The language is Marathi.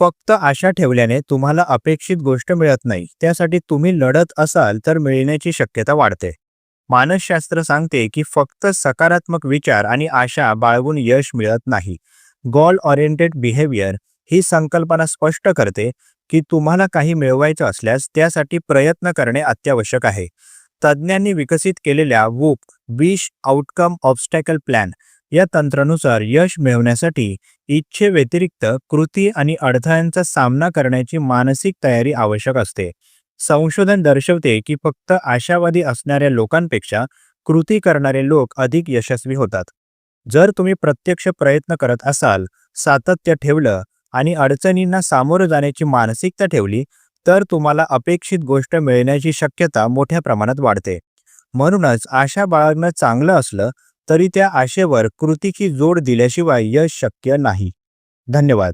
फक्त आशा ठेवल्याने तुम्हाला अपेक्षित गोष्ट मिळत नाही त्यासाठी तुम्ही लढत असाल तर मिळण्याची शक्यता वाढते. मानसशास्त्र सांगते की फक्त सकारात्मक विचार आणि आशा बाळगून यश मिळत नाही. गॉल ऑरिएंटेड बिहेवियर ही संकल्पना स्पष्ट करते की तुम्हाला काही मिळवायचं असल्यास त्यासाठी प्रयत्न करणे अत्यावश्यक आहे. तज्ज्ञांनी विकसित केलेल्या वूप विश आउटकम ऑब्स्टॅकल प्लॅन या तंत्रानुसार यश मिळवण्यासाठी इच्छेव्यतिरिक्त कृती आणि अडथळ्यांचा सामना करण्याची मानसिक तयारी आवश्यक असते. संशोधन दर्शवते की फक्त आशावादी असणाऱ्या लोकांपेक्षा कृती करणारे लोक अधिक यशस्वी होतात. जर तुम्ही प्रत्यक्ष प्रयत्न करत असाल सातत्य ठेवलं आणि अडचणींना सामोरं जाण्याची मानसिकता ठेवली तर तुम्हाला अपेक्षित गोष्ट मिळण्याची शक्यता मोठ्या प्रमाणात वाढते. म्हणूनच आशा बाळगणं चांगलं असलं तरी त्या आशेवर कृतीची जोड दिल्याशिवाय यश शक्य नाही. धन्यवाद.